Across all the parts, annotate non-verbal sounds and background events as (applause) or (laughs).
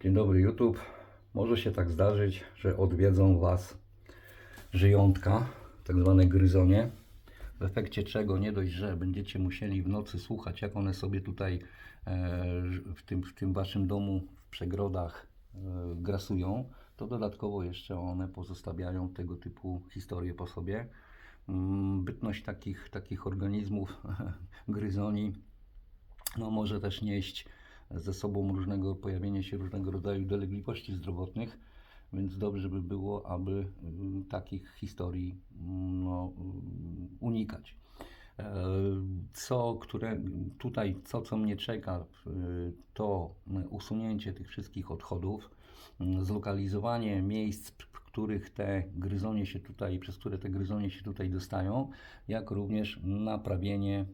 Dzień dobry YouTube. Może się tak zdarzyć, że odwiedzą Was żyjątka, tak zwane gryzonie, w efekcie czego nie dość, że będziecie musieli w nocy słuchać, jak one sobie tutaj e, w, tym, w tym Waszym domu w przegrodach e, grasują, to dodatkowo jeszcze one pozostawiają tego typu historie po sobie. Mm, Bytność takich, takich organizmów, (laughs) gryzoni, no, może też nieść ze sobą różnego, pojawienie się różnego rodzaju dolegliwości zdrowotnych, więc dobrze by było, aby mm, takich historii mm, no, mm, unikać. E, Co, które tutaj, co, co mnie czeka, y, to usunięcie tych wszystkich odchodów, mm, zlokalizowanie miejsc, których te gryzonie się tutaj, przez które te gryzonie się tutaj dostają, jak również naprawienie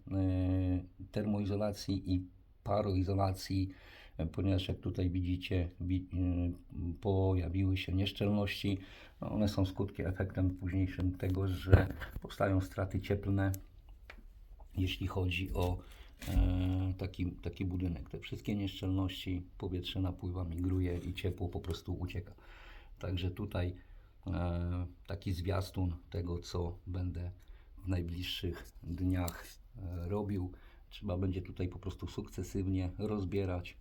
termoizolacji i paroizolacji, e, ponieważ jak tutaj widzicie, wi- y, pojawiły się nieszczelności. No, One są skutkiem, efektem późniejszym tego, że powstają straty cieplne, jeśli chodzi o e, taki, taki budynek. Te wszystkie nieszczelności, powietrze napływa, migruje i ciepło po prostu ucieka. Także tutaj e, taki zwiastun tego, co będę w najbliższych dniach e, robił. Trzeba będzie tutaj po prostu sukcesywnie rozbierać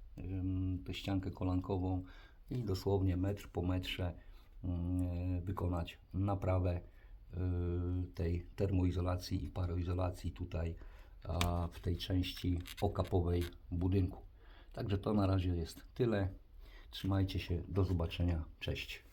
tę ściankę kolankową i dosłownie metr po metrze ym, wykonać naprawę y, tej termoizolacji i paroizolacji tutaj w tej części okapowej budynku. Także to na razie jest tyle. Trzymajcie się, do zobaczenia, cześć.